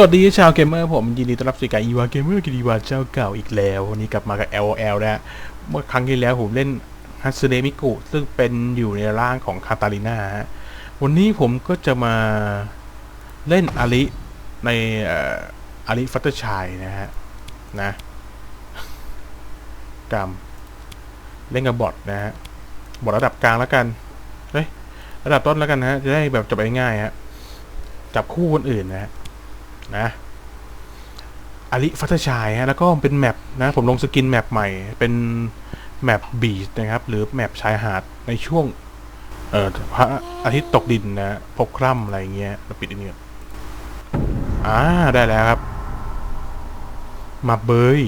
สวัสดีชาวเกมเมอร์ผมยินดีต้อนรับสู่การอีวาเกมเมอร์กิดีวาเจ้าเก่าอีกแล้ววันนี้กลับมากับ LOL นะเมื่อครั้งที่แล้วผมเล่นฮัตสึเนมิกุซึ่งเป็นอยู่ในร่างของคาตาลิน่าฮะวันนี้ผมก็จะมาเล่นอาริในอออาริฟัตเตอร์ชัยนะฮะนะกรรมเล่นกับบอทนะฮะบอทระดับกลางแล้วกันเฮ้ยระดับต้นแล้วกันนะฮะจะได้แบบจบง่ายๆฮะจับคู่คนอื่นนะฮะ นะอาริฟัตชายฮะแล้วก็เป็นแมปนะผมลงสกินแมปใหม่ เป็นแมปบีชนะครับ หรือแมปชายหาดในช่วง เอ่อพระอาทิตย์ตกดินนะพบคร่ำอะไรเงี้ยเราปิดอันนี้ก่อนอ่าได้แล้วครับ มาเบย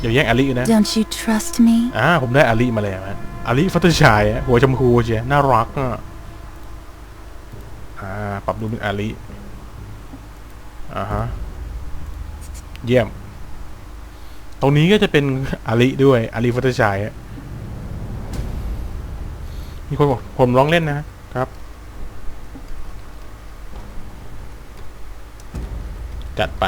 อย่าแย่งอารินะ Don't you trust me? อ่าผมได้อาริมาแล้วฮะอาริฟัตชายฮะหัวชมพูเชียน่ารักอะอ่า ปรับดูเป็นอาริอ่าฮะ เยี่ยม ตรงนี้ก็จะเป็นอาริด้วย อาริฟัตชัยมีคนบอกผมลองเล่นนะครับ จัดไป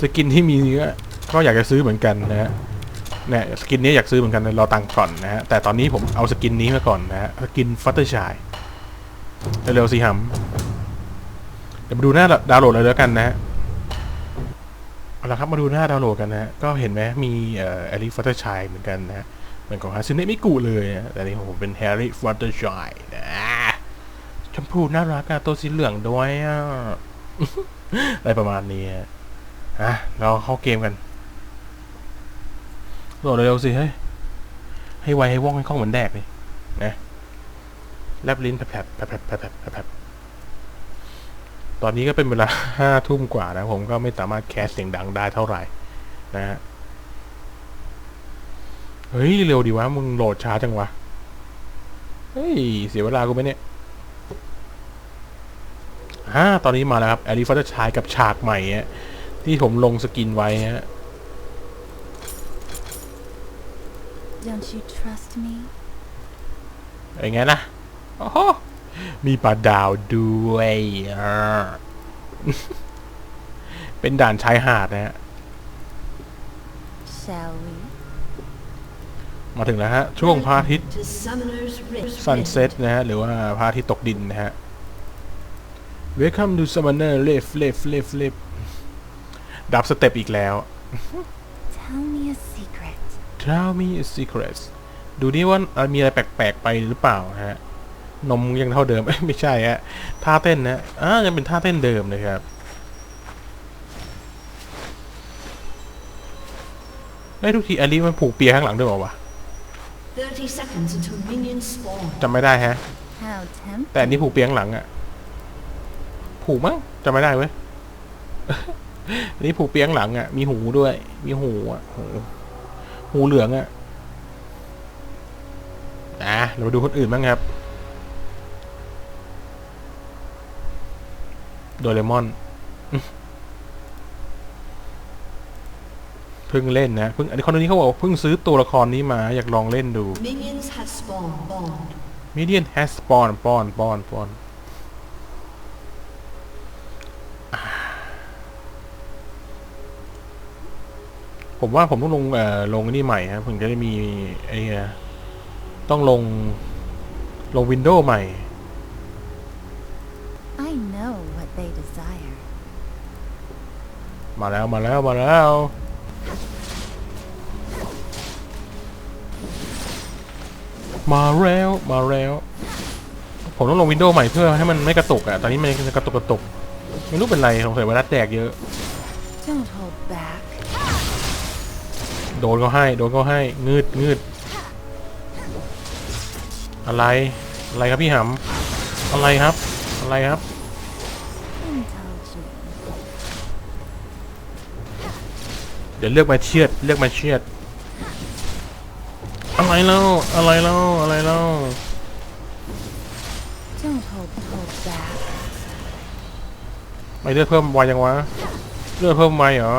สกินที่มีก็ก็อยากจะซื้อเหมือนกันนะฮะ เนี่ยสกินนี้อยากซื้อเหมือนกันรอตังค์ก่อนนะฮะแต่ตอนนี้ผมเอาสกินนี้มาก่อนนะฮะสกินฟัตเตอร์ชายเร็วๆสิฮัมเดี๋ยวมาดูหน้าดาวน์โหลดเลยแล้วกันนะฮะเอาละครับมาดูหน้าดาวน์โหลดกันนะฮะก็เห็นไหมมีเอ่อแฮร์รี่ฟัตเตอร์ชายเหมือนกันนะฮะเหมือนของฮาซึเนะมิกุเลยนะแต่นี่ของผมเป็นแฮร์รี่ฟัตเตอร์ชายนะชมพูน่ารักอะตัวสีเหลืองด้วยอะอะไรประมาณนี้อะอะเราเข้าเกมกัน โหลดเร็วๆสิเฮ้ยให้ไวให้ว่องให้คล่องเหมือนแดกเลยนะแลบลิ้นแผลบแผลบแผลบแผลบแผลบตอนนี้ก็เป็นเวลาห้าทุ่มกว่านะ ผมก็ไม่สามารถแคสเสียงดังได้เท่าไหร่ นะฮะเฮ้ย เร็วดีวะ มึงโหลดช้าจังวะ เฮ้ย เสียเวลากูไหมเนี่ยอ่าตอนนี้มาแล้วครับแอริฟัตชายกับฉากใหม่ฮะที่ผมลงสกินไว้ฮะ Don't you trust me? อย่างไงนะโอ้โหมีปลาดาวด้วยอ่า เป็นด่านชายหาดนะฮะ Shall we? มาถึงแล้วฮะ ช่วงพระอาทิตย์ to Summoner's Rift. ซันเซ็ตนะฮะ หรือว่าพระอาทิตย์ตกดินนะฮะ Welcome to Summoner Live Live Live Live ดับสเต็ปอีกแล้ว Tell me a secret. Tell me a secret ดูนี่ว่าเอ่อมีอะไรแปลกๆไปหรือเปล่าฮะ นมยังเท่าเดิมเอ้ยไม่ใช่ฮะ ท่าเต้นนะอ่ายังเป็นท่าเต้นเดิมเลยครับไอ้ยทุกทีอลิมันผูกเปียข้างหลังด้วยเปล่าวะ30 seconds until minions spawn. จำไม่ได้ฮะ How tempting. แต่อันนี้ผูกเปียข้างหลังอะผูกมั้งจำไม่ได้เว้ยอันนี้ผูกเปียข้างหลังอะมีหูด้วย มีหูอะหู หูเหลืองอะอะเรามาดูคนอื่นบ้างครับ โดเรมอน เพิ่งเล่นนะ เพิ่งอันนี้คนนี้เขาบอกว่าเพิ่งซื้อตัวละครนี้มาอยากลองเล่นดู Minions have spawned. Bond. Median has spawn ป้อนป้อนป้อนอ่า ผมว่าผมต้องลงเอ่อลงนี่ใหม่ครับผมจะได้มีไอ้เนี่ยต้องลงลงวินโดว์ใหม่ I know what they desire. มาแล้วมาแล้วมาแล้วมาแล้วมาแล้วผมต้องลงวินโดว์ใหม่เพื่อให้มันไม่กระตุกอะตอนนี้มันกระตุกกระตุกไม่รู้เป็นไรสงสัยไวรัสแดกเยอะ Don't hold back. โดนเขาให้ โดนเขาให้งืดงืดอะไร อะไรครับพี่หำอะไรครับ อะไรครับเดี๋ยวเลือกมาเชียดเลือกมาเชียดอะไรเล่าอะไรเล่าอะไรเล่าไม่เลือดเพิ่มไวยังวะ เลือดเพิ่มไวเหรอ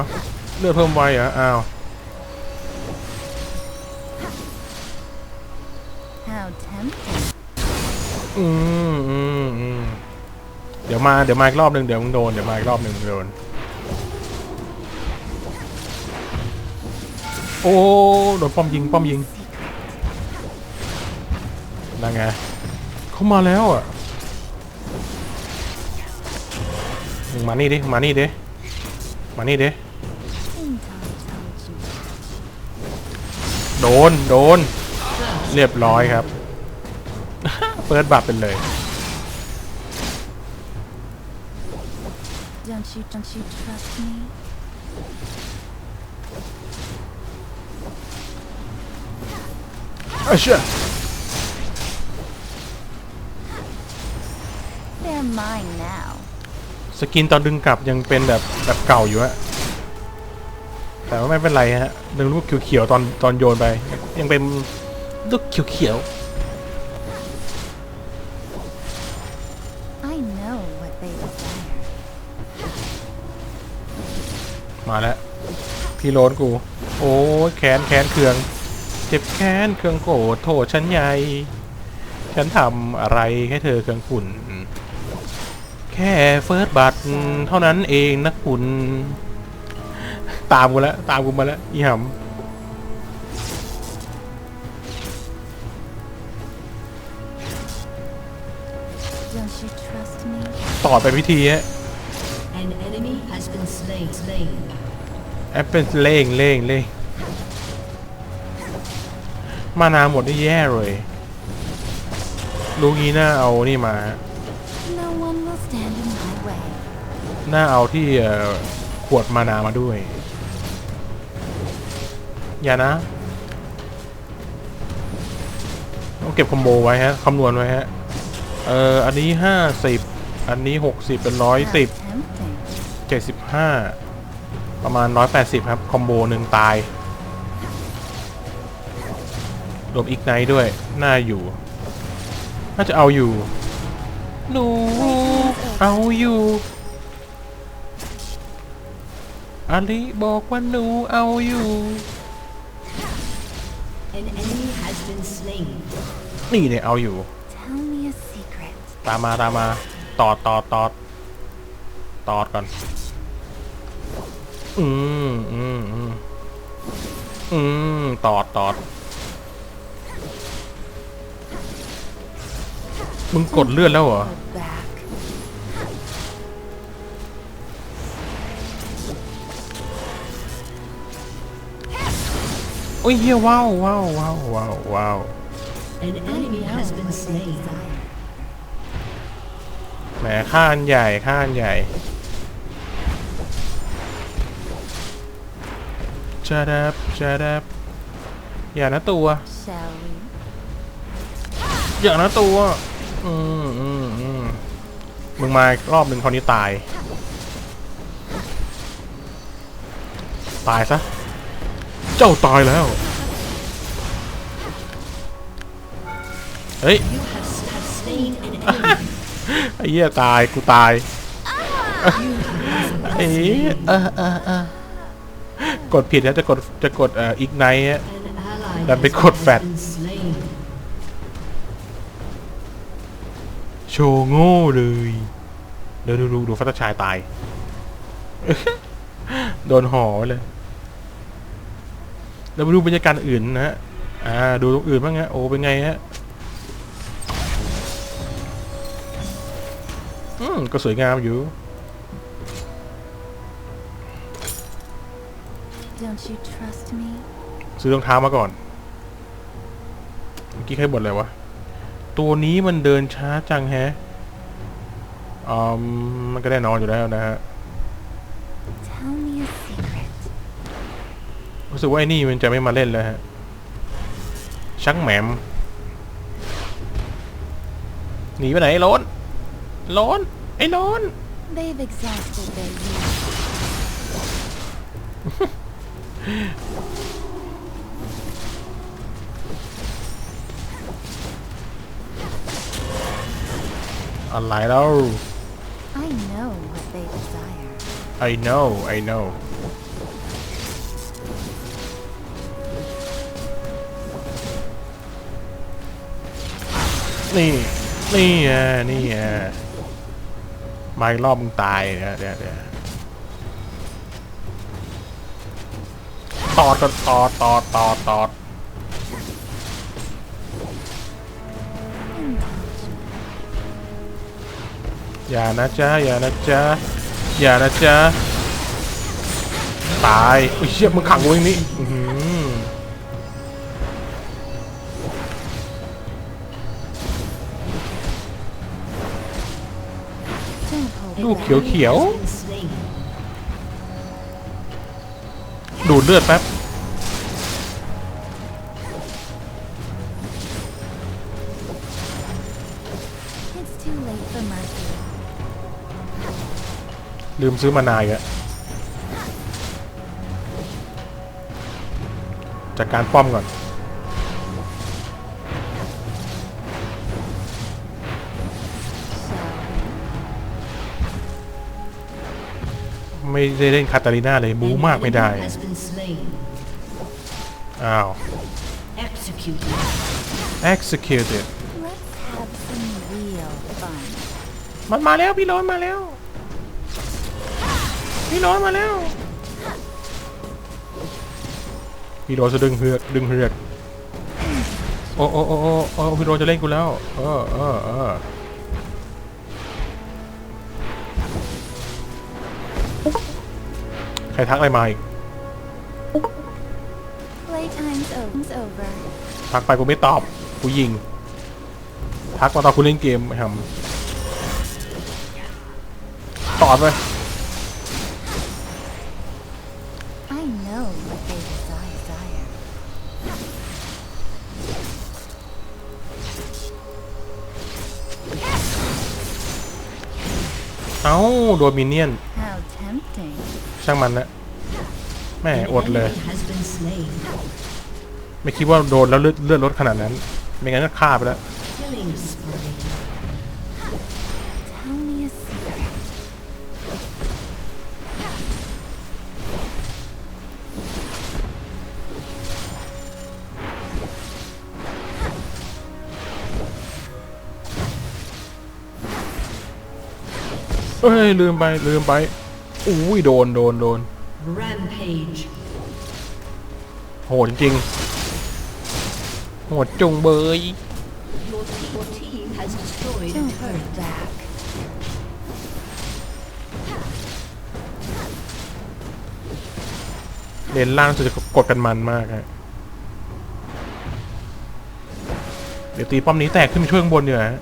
เลือดเพิ่มไวเหรอ อ้าว อืมอืมอืมเดี๋ยวมาเดี๋ยวมาอีกรอบหนึ่งเดี๋ยวมึงโดนเดี๋ยวมาอีกรอบหนึ่งมึงโดน โอ้โดนป้อมยิงป้อมยิงนั่นไงเขามาแล้วอะมึงมานี่ดิมานี่ดิมานี่ดิโดนโดน เรียบร้อยครับ เปิดบัตรเป็นเลย Don't you, don't you trust me? อะเชื่อ They're mine now. สกินตอนดึงกลับยังเป็นแบบแบบเก่าอยู่อะแต่ว่าไม่เป็นไรฮะ ดึงลูกเขียวๆตอนตอนโยนไป ยังเป็นลูกเขียว I know what they desire. มาแล้ว พี่โรนกู โอ้ยแขนแขนเคือง เจ็บแค้นเคืองโกรธโทษฉันใหญ่ ฉันทำอะไรให้เธอเคืองขุนแค่เฟิร์สบัตเท่านั้นเองนะคุณ ตามกูแล้ว ตามกูมาแล้ว อีหำ me? ต่อไปพิธีฮะ An enemy has been slain. Slain. แอปเป็นเล่งเล่งเล่งมานาหมดได้แย่เลยลูกนี้น่าเอานี่มา No one will stand in my way. น่าเอาที่เอ่อขวดมานามาด้วย อย่านะต้องเก็บคอมโบไว้ฮะคำนวณไว้ฮะ เอ่ออันนี้ห้าสิบ อันนี้หกสิบเป็นร้อย How สิบ tempting. เจ็ดสิบห้าประมาณร้อยแปดสิบครับ คอมโบหนึ่งตายรวมอีกไนท์ด้วย น่าอยู่ น่าจะเอาอยู่ หนู เอาอยู่อาลิบอกว่าหนูเอาอยู่ An enemy has been slain. นี่เนี่ยเอาอยู่ Tell me a secret. ตามมาตามมา ตอดตอดตอดตอดก่อน อืมอืมอืมอืมตอดตอดมึงกดเลือดแล้วเหรอ โอ้ยเฮียว้าวว้าวว้าวว้าวว้าว ข้าอันใหญ่ข้าอันใหญ่ชาดับชาดับอย่านะตัว Shall we? อย่านะตัว อืมอืมอืมมึงมาอีกรอบหนึ่งคราวนี้ตาย ตายซะ เจ้าตายแล้ว เฮ้ย ไอ้เหี้ยตายกูตายเอ๊ะเออเออเออกดผิดนะจะกดจะกดเอ่ออีกไนฮะ An ally That has big code fat. been slain. โชว์โง่เลยเดี๋ยวดูดูดูฟัตเตอร์ชายตาย โดนห่อไว้เลยเรามาดูบรรยากาศอื่นนะฮะ อ่า ดูตรงอื่นบ้างฮะ โอ้ เป็นไงฮะ อืม ก็สวยงามอยู่ Don't you trust me? ซื้อรองเท้ามาก่อน เมื่อกี้ใครบ่นอะไรวะ ตัวนี้มันเดินช้าจังแฮะอืมมันก็แน่นอนอยู่แล้วนะฮะ Tell me a secret. รู้สึกว่าไอ้นี่มันจะไม่มาเล่นแล้วฮะ ชักแหมม หนีไปไหนไอ้โล้น โล้นไอ้โล้น They've exhausted their youth. อะไรแล้ว I know what they desire. I know I know เ นี่นี่ไงนี่ไง มาอีกรอบมึงตายเนี่ยเดี๋ยวเดี๋ยวตอดก็ตอดตอดตอดตอดอย่านะจ๊ะอย่านะจ๊ะอย่านะจ๊ะตายโอ้ยเชี่ยมึงขังกูอย่างนี้ ลูกเขียวเขียว Has been slain. ๆดูดเลือดแป๊บ ลืมซื้อมานายอะจัดการป้อมก่อน ไม่ได้เล่นคาตาลิน่าเลยบู An มากไม่ได้ enemy has been slain. อ้าว Executed. executed let's have some real fun. มันมาแล้วพี่โรนมาแล้ว พี่โรนมาแล้ว พี่โรนจะดึงเหือกดึงเหือกโอ้โอ้โอ้โอ้โอ้พี่โรนจะเล่นกูแล้ว เออเออเออ รทักอะไรมาอีก Playtime's over. ทักไปกูไม่ตอบกูยิง ทักมาตอนคุณเล่นเกมไอ้หำตอบไป I know what they desire. เอ้า โดนมินเนี่ยน ช่างมันนะแม่อดเลย Enemy has been slain. ไม่คิดว่าโดนแล้วเลือดเลือดลดขนาดนั้น ไม่งั้นก็ฆ่าไปแล้ว Killing spree. Tell me a secret. เอ้ยลืมไปลืมไป อุ้ยโดนโดนโดน Rampage. โหดจริงๆโหดจุงเบย Your, your team has destroyed a Don't hold turret. back. เลนล่างจะกดกันมันมากฮะเดี๋ยวตีป้อมนี้แตกขึ้นมาช่วยข้างบนเนีกว่ยฮะ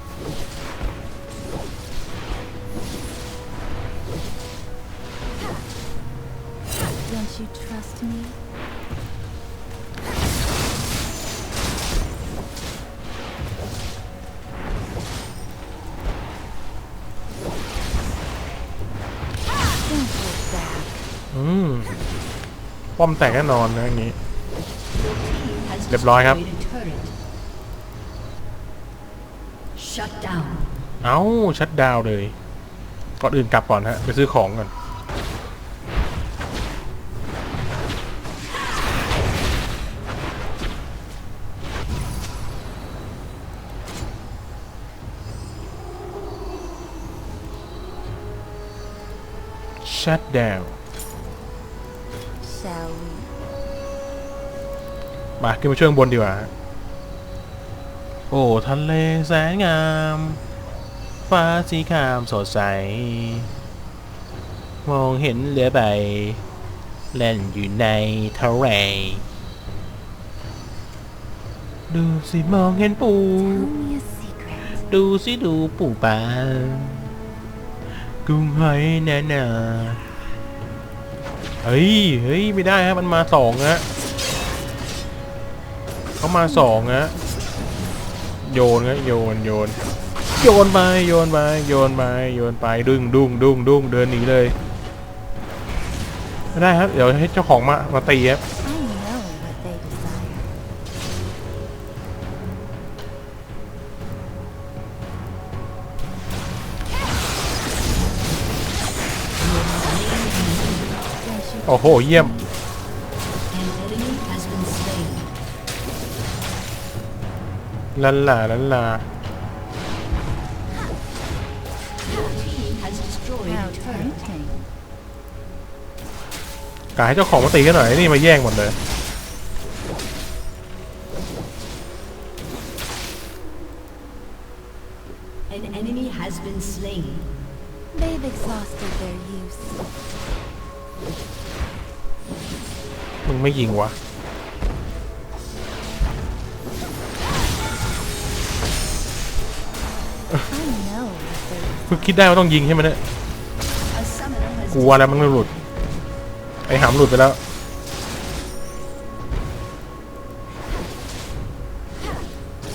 ป้อมแตกแน่นอนนะอย่างนี้ Your team has เรียบร้อยครับ destroyed a turret. Shut down. เอ้า ชัดดาวน์เลย ก่อนอื่นกลับก่อนฮะ ไปซื้อของก่อนชัดดาว มาขึ้นมาช่วยข้างบนดีกว่า โอ้ทะเลแสนงาม ฟ้าสีครามสดใส มองเห็นเรือใบเล่นอยู่ในทะเลดูสิมองเห็นปู ดูสิดูปูปลากุ้งหอยแน่นาเฮ้ยเฮ้ยไม่ได้ฮะมันมาสองฮะ เขามาสองฮะโยนฮะโยนโยน โยนไปโยนไปโยนไปโยนไปดึงดุ้งดุ้งดุ้งเดินหนีเลยไม่ได้ครับเดี๋ยวให้เจ้าของมามาตีครับโอ้โห เยี่ยม ลันลาลันลาการให้เจ้าของมาตีกันหน่อยนี่มาแย่งหมดเลยมึงไม่ยิงวะ I know what they มึงคิดได้ว่าต้องยิงใช่ไหมเนี่ย A summoner has กลัวแล้วมันไม่หลุด ไอหามหลุดไปแล้ว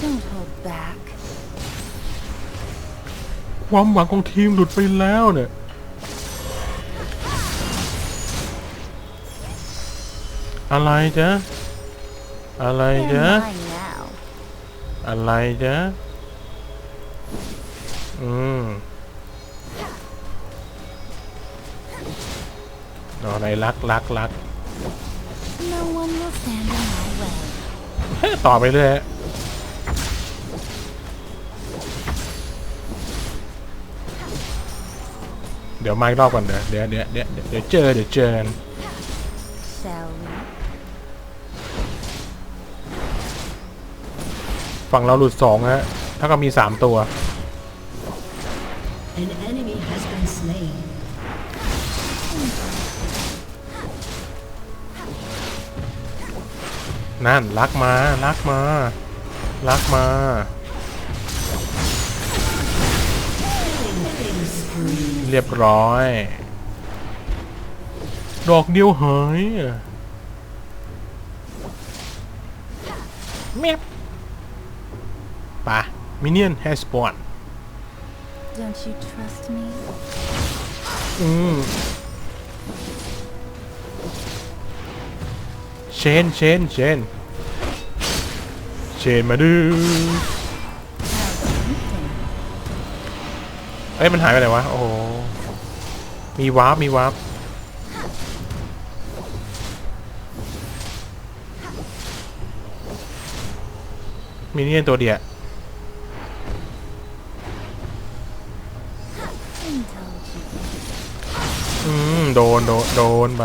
don't hold back. ความหวังของทีมหลุดไปแล้วเนี่ยอะไรจ๊ะอะไร They're จ๊ะ mine now. อะไรจ๊ะ อืมนอนไอ้รักรักรัก No one will stand in my way. ต่อไปเรื่อยเดี๋ยวมาอีกรอบก่อนเดี๋ยวเดี๋ยวเดี๋ยวเดี๋ยวเดี๋ยวเจอเดี๋ยวเจอกัน Shall we? ฝั่งเราหลุดสองฮะเท่ากับมีสามตัว An enemy has been slain. นั่นรักมารักมารักมา Killing spree. เรียบร้อย ดอกเดียวหายเมียบไปมิเนียนแฮสปอน Don't you trust me? อืมเชนเชนเชนเชนมาดู How เอ้ยมันหายไปไหนวะ โอ้โห มีวาร์ปมีวาร์ปมิเนี่ยนตัวเดียว โดน โดน โดนไป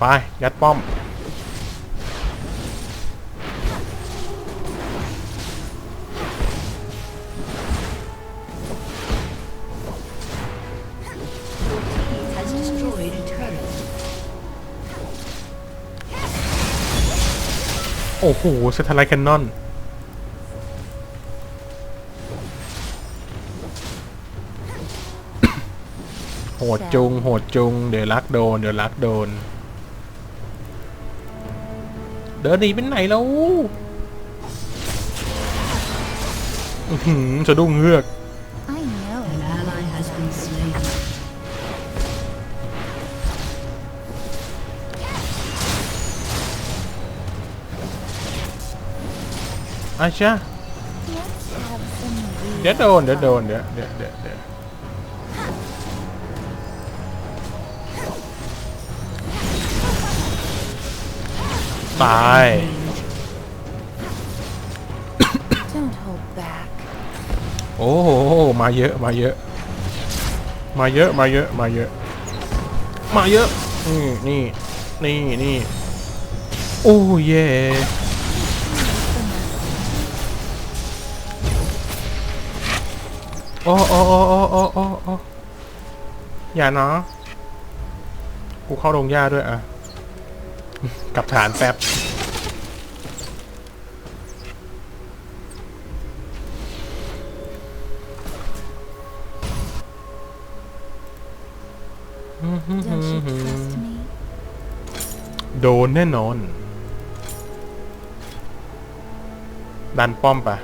ไป ยัดป้อม โอ้โหสถาไลแคนนอน ดจุง โหดจุง เดี๋ยวรักโดน เดี๋ยวรักโดน เดินหนีไปไหนแล้วอื้อหือสะดุ้งเฮือก I know. An ally has been slain. อาชา Let's have some real เดี๋ยวโดน เดี๋ยวโดน เดี๋ยวเดี๋ยวเดี๋ยว ตาย Don't hold back. โอ้โห มาเยอะ มาเยอะ มาเยอะ มาเยอะ มาเยอะ มาเยอะ นี่ นี่ นี่ นี่ โอ้เย่โอ้โอ้โอ้โอ้โอ้โอ้โอ้อย่าเนาะกูเข้าดงหญ้าด้วยอะ กับฐานแป๊บโดนแน่นอน ดันป้อมปะ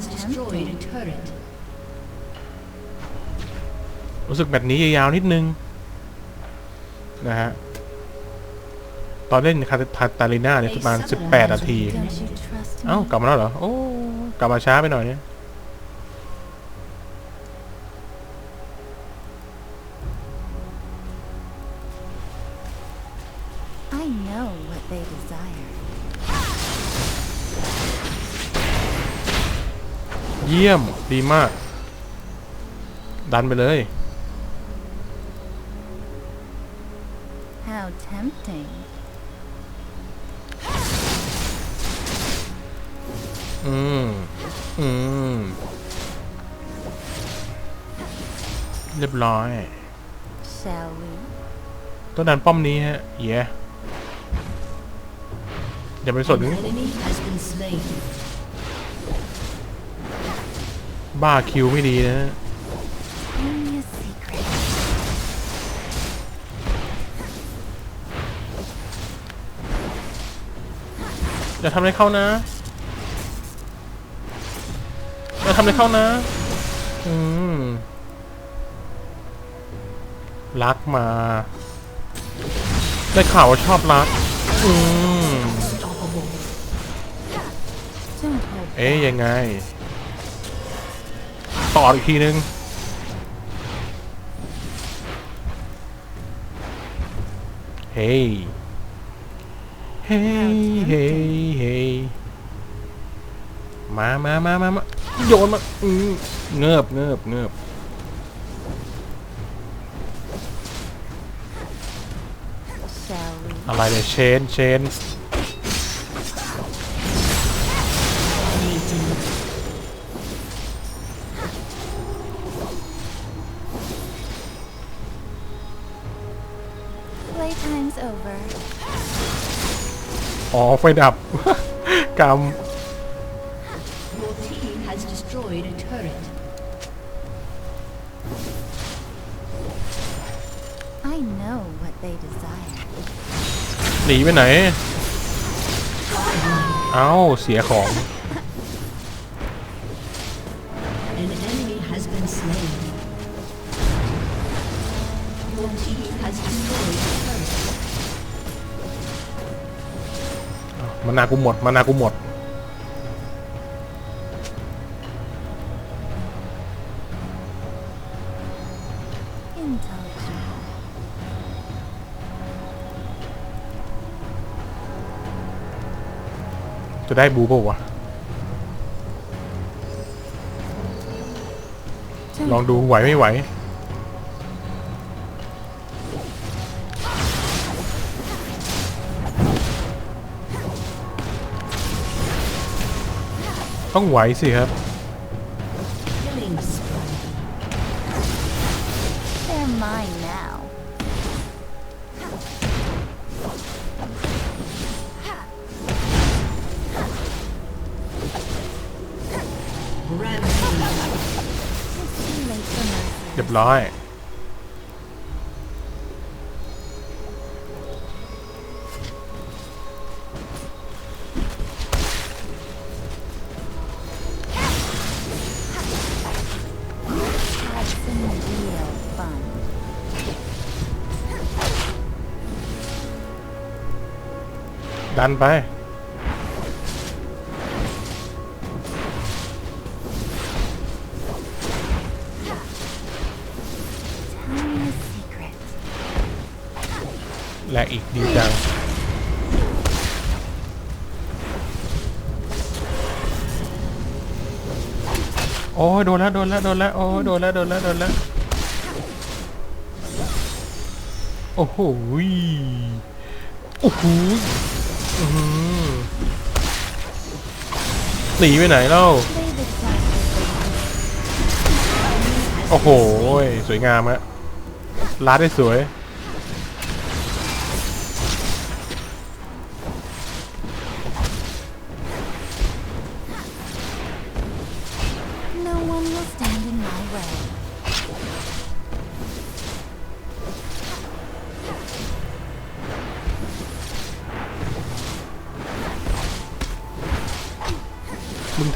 has destroyed a turret. รู้สึกแบบนี้ยาวๆนิดนึง นะฮะ ตอนเล่นคาตาลิน่าเนี่ยประมาณ 18 นาที Don't you trust me? เอ้ากลับมาแล้วเหรอ โอ้ กลับมาช้าไปหน่อยเนี่ย ยี่ยม ดีมาก ดันไปเลย How tempting. อืม อืม เรียบร้อย Shall we? ต้องดันป้อมนี้ฮะ เย้อย่าไปสน An enemy has been slain. บ้าคิวไม่ดีนะ Only a secret. อย่าทำอะไรเข้านะอย่าทำอะไรเข้านะ อืมรักมา ได้ข่าวว่าชอบรัก อืม Don't hold เอ๊ยยังไง ต่ออีกทีนึงเฮ้ยเฮ้ยเฮ้ยเฮ้ยมามามามามาโยนมาอืมเงือบเงือบเงือบ Shall we? อะไรเนี่ยเชนเชน อ๋อ ไฟดับ กรรม Your team has destroyed a turret. I know what they desire. หนีไปไหน เอ้า เสียของ An enemy has been slain. Your team has destroyed มานากูหมดมานากูหมด จะได้บูเปล่าวะ ลองดูไหวไม่ไหว ต้องไหวสิครับ เรียบร้อย ดันไป และอีกดีจังโอ้โดนแล้วโดนแล้วโดนแล้วโอ้โดนแล้วโดนแล้วโดนแล้วโอ้โหโอ้โห หนีไปไหนเล่า โอ้โห สวยงามฮะลานได้สวย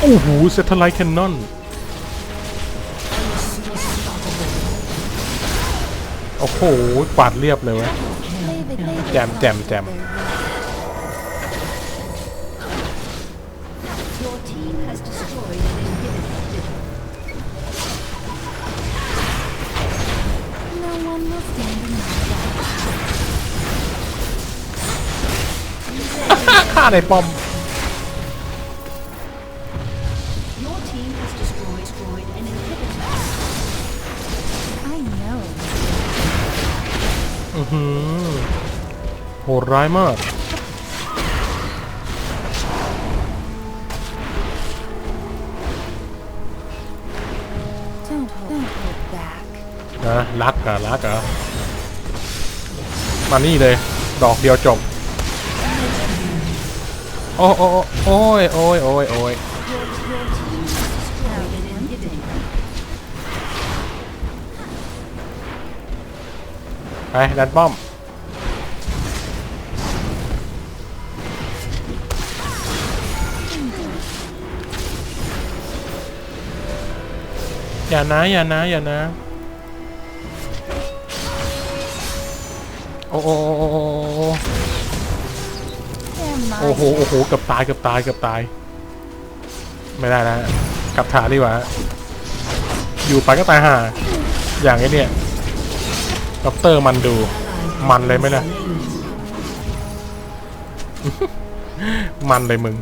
โอ้โหเซตไลท์แคนนอนโอ้โหปาดเรียบเลยวะแจมแจมแจมฆ่าในปอม โหดร้ายมาก Don't hold, don't hold back. นะรักเหรอะรักเหรอมานี่เลย ดอกเดียวจบ โอ้โอ้โอ้ยโอ้ยโอ้ยโอ้ย Your, your team has destroyed an inhibitor. ไปดันป้อม อย่านะอย่านะอย่านะโอ้โอ้โอ้โอ้โอ้ They're mine. โอ้โหโอ้โหเกือบตายเกือบตายเกือบตาย ไม่ได้นะกลับฐานดีกว่าอยู่ไปก็ตายห่าอย่างไอ้เนี่ยด็อกเตอร์มันดูมันเลยไหมล่ะ มันเลยมึง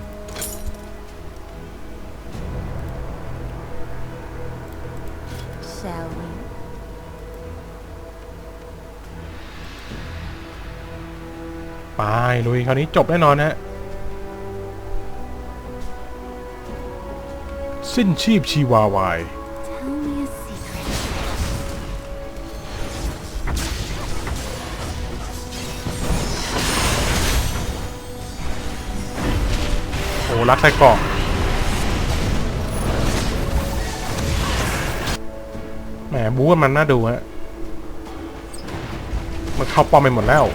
ไปลุยคราวนี้จบแน่นอนฮะสิ้นชีพชีวาวายโอ้รักใส่กรอกแหมบู๊กันมันน่าดูฮะมันเข้าป้อมไปหมดแล้ว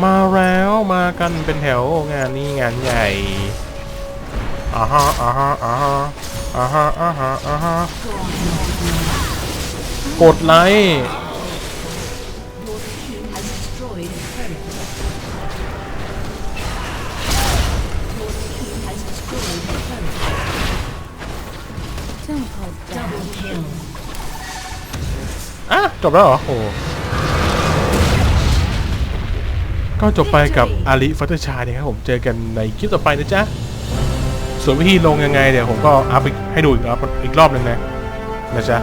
มาแล้วมากันเป็นแถวงานนี้งานใหญ่อ่าฮะอ่าฮะอ่าฮะอ่าฮะอ่าฮะอ่าฮะกดไลค์ Your team has destroyed a turret. Your team has destroyed a turret. Don't hold back. Double kill. อะจบแล้วเหรอโอ้ ก็จบไปกับอาลีฟัตเตอร์ชายนะครับผมเจอกันในคลิปต่อไปนะจ๊ะ ส่วนวิธีลงยังไงเดี๋ยวผมก็อัพให้ดูอีกรอบอีกรอบหนึ่งนะนะจ๊ะ